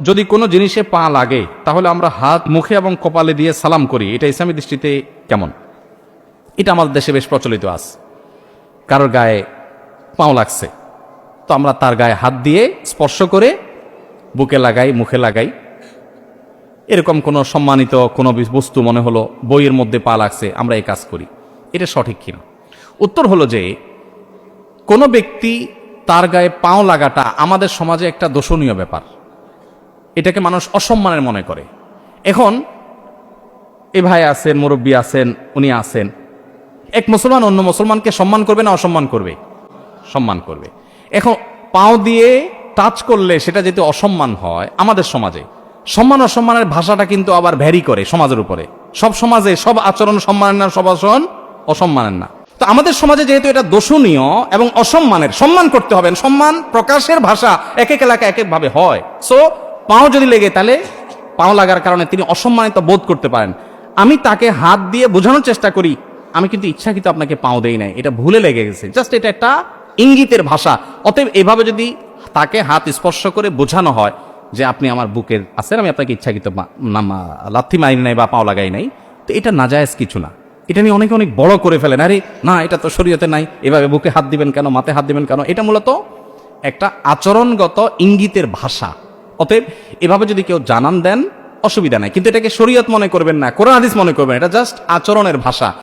যদি কোনো জিনিসে পা লাগে, তাহলে আমরা হাত, মুখে এবং কপালে দিয়ে সালাম করি। এটা ইসলামী দৃষ্টিতে কেমন? এটা আমাদের দেশে বেশ প্রচলিত আছে কারোর গায়ে পাও লাগছে, তো আমরা তার গায়ে হাত দিয়ে স্পর্শ করে বুকে লাগাই, মুখে লাগাই। এরকম কোনো সম্মানিত কোনো বস্তু মনে হলো, বইয়ের মধ্যে পা লাগছে, আমরা এই কাজ করি। এটা সঠিক কিনা? উত্তর হলো যে, কোনো ব্যক্তি তার গায়ে পাও লাগাটা আমাদের সমাজে একটা দোষণীয় ব্যাপার। এটাকে মানুষ অসম্মানের মনে করে। এখন এ ভাই আছেন, মুরব্বী আছেন, উনি আছেন। এক মুসলমান অন্য মুসলমানকে সম্মান করবে না অসম্মান করবে? সম্মান করবে। এখন পাও দিয়ে টাচ করলে সেটা যেহেতু অসম্মান হয় আমাদের সমাজে, সম্মান অসম্মানের ভাষাটা কিন্তু আবার ভ্যারি করে সমাজের উপরে। সব সমাজে সব আচরণ সম্মানের না, সব আচরণ অসম্মানের না। তো আমাদের সমাজে যেহেতু এটা দোষণীয় এবং অসম্মানের, সম্মান করতে হবে সম্মান প্রকাশের ভাষা এক এক এলাকায় এক একভাবে হয়। সো পাও যদি লেগে, তাহলে পাও লাগার কারণে তিনি অসম্মানিত বোধ করতে পারেন। আমি তাকে হাত দিয়ে বোঝানোর চেষ্টা করি, আমি কিন্তু ইচ্ছাকৃত আপনাকে পাও দেই নাই, এটা ভুলে লেগে গেছে। জাস্ট এটা একটা ইঙ্গিতের ভাষা। অতএব এভাবে যদি তাকে হাত স্পর্শ করে বোঝানো হয় যে আপনি আমার বুকের আছেন, আমি আপনাকে ইচ্ছাকৃত লাথি মারি নাই বা পাও লাগাই নাই, তো এটা নাজায়েজ কিছু না। এটা নিয়ে অনেকে অনেক বড় করে ফেলেন, আরে, না, এটা তো শরীয়তে নাই, এভাবে বুকে হাত দিবেন কেন, মাথায় হাত দিবেন কেন? এটা মূলত একটা আচরণগত ইঙ্গিতের ভাষা। অতএব এভাবে যদি কেউ জানান দেন, অসুবিধা নাই। কিন্তু এটাকে শরীয়ত মনে করবেন না, কোরআন হাদিস মনে করবেন, এটা জাস্ট আচরণের ভাষা।